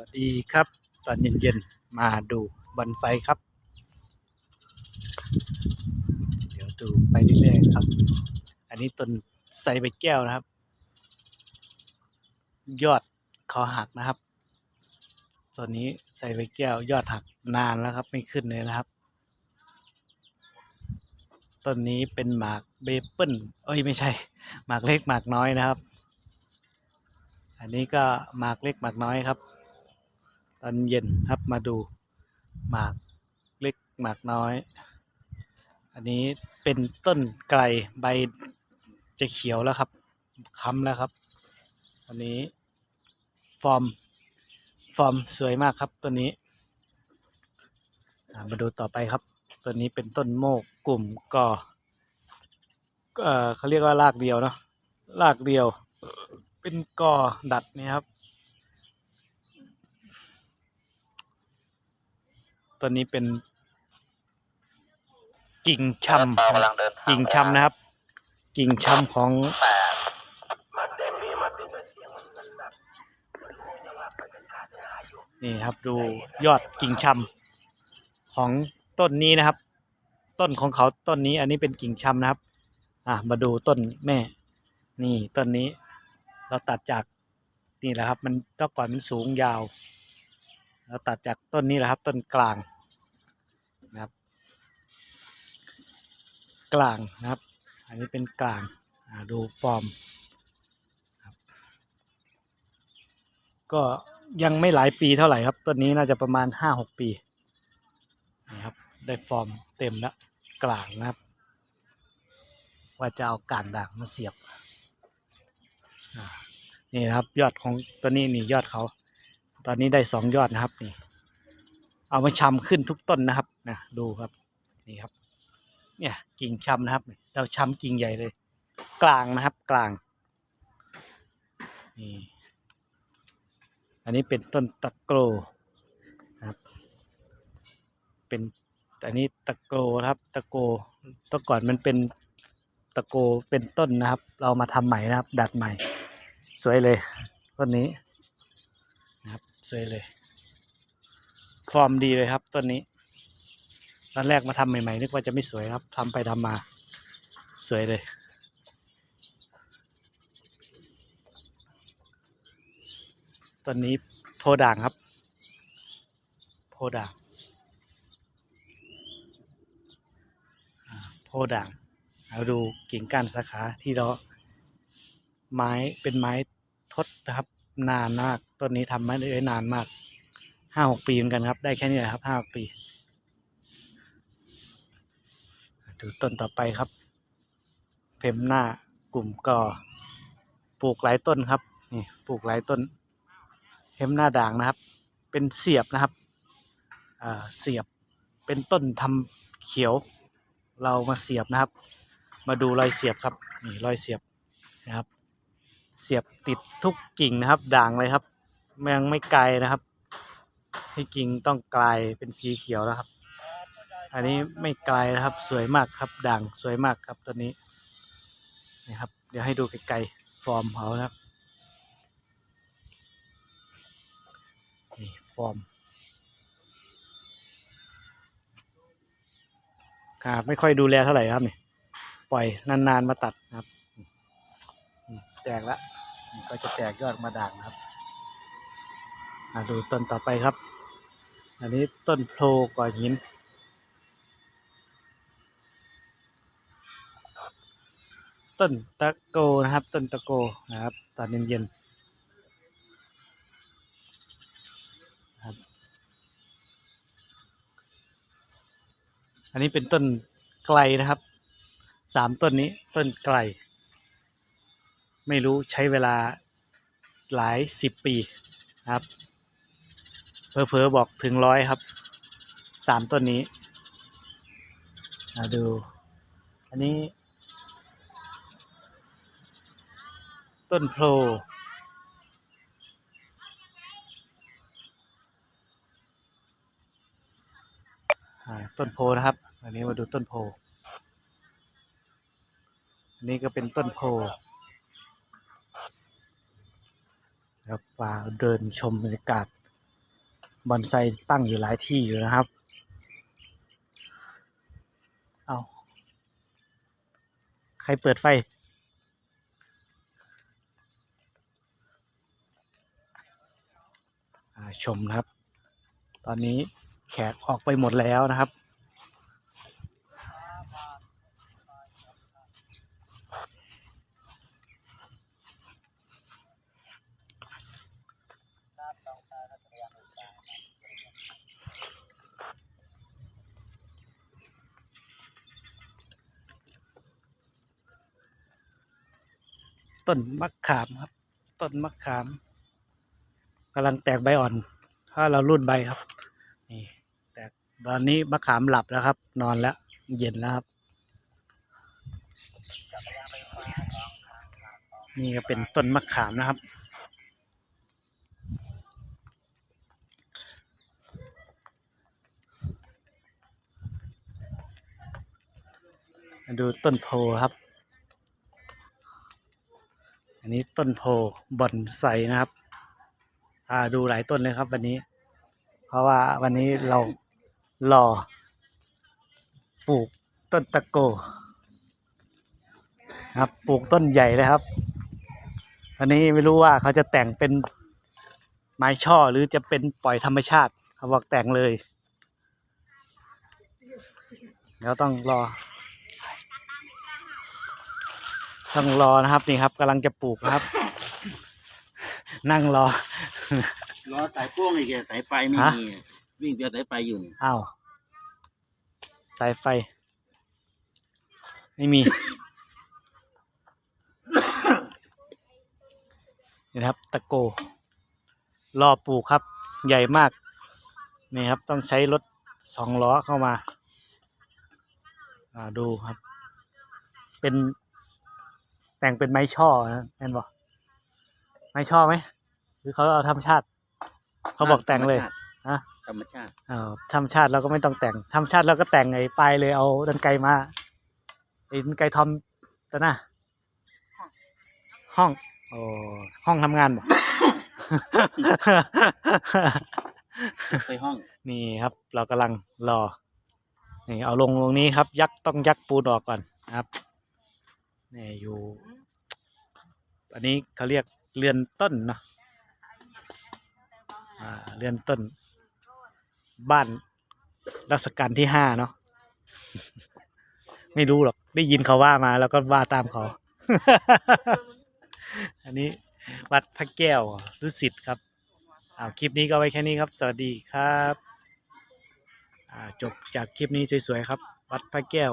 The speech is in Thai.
วัสดีครับ ตอนเย็นๆ มาดูบอนไซครับ เดี๋ยวดูไปเรื่อยๆครับ อันนี้ต้นไซใบแก้วนะครับ ยอดเขาหักนะครับตัวนี้ไซใบแก้วยอดหักนานแล้วครับ ไม่ขึ้นเลยนะครับต้นนี้เป็นหมากเบเปิลเอ้ยไม่ใช่ หมากเล็กหมากน้อยนะครับ อันนี้ก็หมากเล็กหมากน้อยครับ ตอนเย็นครับมาดูหมากเล็กหมากน้อย อันนี้เป็นต้นไกลใบจะเขียวแล้วครับค้ำแล้วครับ อันนี้ฟอร์มฟอร์มสวยมากครับตัวนี้มาดูต่อไปครับ ตัวนี้เป็นต้นโมกกลุ่มกอเอ่อเขาเรียกว่ารากเดียวเนาะรากเดียว เป็นกอดัดนี่ครับ ตัวนี้เป็น กิ่งชำเรากำลังเดินทางกิ่งชำนะครับ กิ่งชำของแปดนี่ครับดูยอดกิ่งชำของต้นนี้นะครับ ต้นของเขาต้นนี้ อันนี้เป็นกิ่งชำนะครับ อะมาดูต้นแม่ นี่ต้นนี้ เราตัดจากนี่แหละครับ มันต้นก่อนมันสูงยาว เราตัดจากต้นนี้แหละครับ ต้นกลางนะครับ กลางนะครับ อันนี้เป็นกลางาดูฟอร์มก็ยังไม่หลายปีเท่าไหร่ครับ ต้นนี้น่าจะประมาณห้าหกปีนี่ครับ ได้ฟอร์มเต็มแล้วกลางนะครับ ว่าจะเอาการด่างมาเสียบนี่นะครับ ยอดของตัวนี้นี่ยอดเขา ตอนนี้ได้สองยอดนะครับนี่เอามาชำขึ้นทุกต้นนะครับนะดูครับนี่ครับ เนี่ยกิ่งชำนะครับ เราชำกิ่งใหญ่เลย กลางนะครับกลางนี่อันนี้เป็นต้นตะโกรนะครับ เป็นอันนี้ตะโกรครับ ตะโกแตะก่อนมันเป็นตะโกเป็นต้นนะครับ เรามาทำใหม่นะครับ ดัดใหม่ สวยเลยต้นนี้ สวยเลย ฟอร์มดีเลยครับต้นนี้ ตอนแรกมาทำใหม่ๆนึกว่าจะไม่สวยครับทำไปทำมา สวยเลย ต้นนี้โพด่างครับ โพด่างอ่าโพด่างเราดูกิ่งก้านสาขาที่เราไม้เป็นไม้ทดนะครับนานมาก ต้นนี้ทำมาได้นานมากห้าหกปีเหมือนกันครับ ได้แค่นี้แหละครับห้าปี ดูต้นต่อไปครับ เพมหน้ากลุ่มกอปลูกหลายต้นครับนี่ปลูกหลายต้น เพมหน้าด่างนะครับ เป็นเสียบนะครับเสียบเป็นต้นทำเขียว เรามาเสียบนะครับ มาดูรอยเสียบครับนี่รอยเสียบนะครับ เสียบติดทุกกิ่งนะครับ ด่างเลยครับ ยังไม่ไกลนะครับที่กิ่งต้องไกลเป็นสีเขียวแล้วครับ อันนี้ไม่ไกลนะครับสวยมากครับด่างสวยมากครับตัวนี้นี่ครับ เดี๋ยวให้ดูไกลๆฟอร์มเขานะครับนี่ฟอร์มครับไม่ค่อยดูแลเท่าไหร่ครับนี่ปล่อยนานๆมาตัดนะครับ แตกละนี่ก็จะแตกยอดมาด่างนะครับ ดูต้นต่อไปครับ อันนี้ต้นโพลก่อหิน ต้นตะโกนะครับ ต้นตะโกนะครับ ตอนเย็นๆครับ อันนี้เป็นต้นไกลนะครับ สามต้นนี้ต้นไกล ไม่รู้ใช้เวลาหลายสิบปีนะครับ เพอๆบอกถึงร้อยครับสามต้นนี้มาดู อันนี้ ต้นโพลต้นโพนะครับ อันนี้มาดูต้นโพ อันนี้ก็เป็นต้นโพครับป่าเดินชมบรรยากาศ บอนไซตั้งอยู่หลายที่อยู่นะครับ เอาใครเปิดไฟ ชมนะครับ ตอนนี้แขกออกไปหมดแล้วนะครับ ต้นมะขามครับ ต้นมะขามกำลังแตกใบอ่อน ถ้าเรารุ่นใบครับ นี่แตกตอนนี้มะขามหลับแล้วครับ นอนแล้วเย็นแล้วครับนี่ก็เป็นต้นมะขามนะครับมาดูต้นโพครับ อันนี้ต้นโพบอนไซนะครับอ่าดูหลายต้นเลยครับ วันนี้ เพราะว่าวันนี้เรารอปลูกต้นตะโกครับปลูกต้นใหญ่เลยครับวันนี้ไม่รู้ว่าเขาจะแต่งเป็นไม้ช่อหรือจะเป็นปล่อยธรรมชาติเขาบอกแต่งเลยเดี๋ยวต้องรอ ต้องรอนะครับนี่ครับกำลังจะปลูกนะครับ นั่งรอ รอสายพ่วงอีกอะสายไฟไม่ฮะ มีวิ่งเดียวสายไฟอยู่นี่อ้าวสายไฟ ไม่มี นี่นะครับ ตะโก รอปลูกครับ ใหญ่มาก นี่ครับ ต้องใช้รถสองล้อเข้ามา อ่าดูครับ เป็น แต่งเป็นไม้ช่อนะแม่นบอกไม้ช่อไหมหรือเขาเอาธรรมชาติ เขาบอกแต่งเลยฮะธรรมชาติอ้าวธรรมชาติเราก็ไม่ต้องแต่งธรรมชาติเราก็แต่งไอ้ปลายเลยเอาดันไกลมาไอ้ดันไกลทอมตัวน่ะห้องโอ้ห้องทำงานบ่ไปห้อง นี่ครับ เรากำลังรอ นี่เอาลงตรงนี้ครับ ยักษ์ต้องยักษ์ปูนออกก่อนนะครับ นี่อยู่ อันนี้เขาเรียกเรือนต้นเนาะอ่าเรือนต้น บ้านรัชกาลที่ห้าเนาะไม่รู้หรอก ได้ยินเขาว่ามาแล้วก็ว่าตามเขา อันนี้วัดพระแก้วรุสิตครับอ่าคลิปนี้ก็ไว้แค่นี้ครับ สวัสดีครับอ่าจบจากคลิปนี้สวยๆครับ วัดพระแก้ว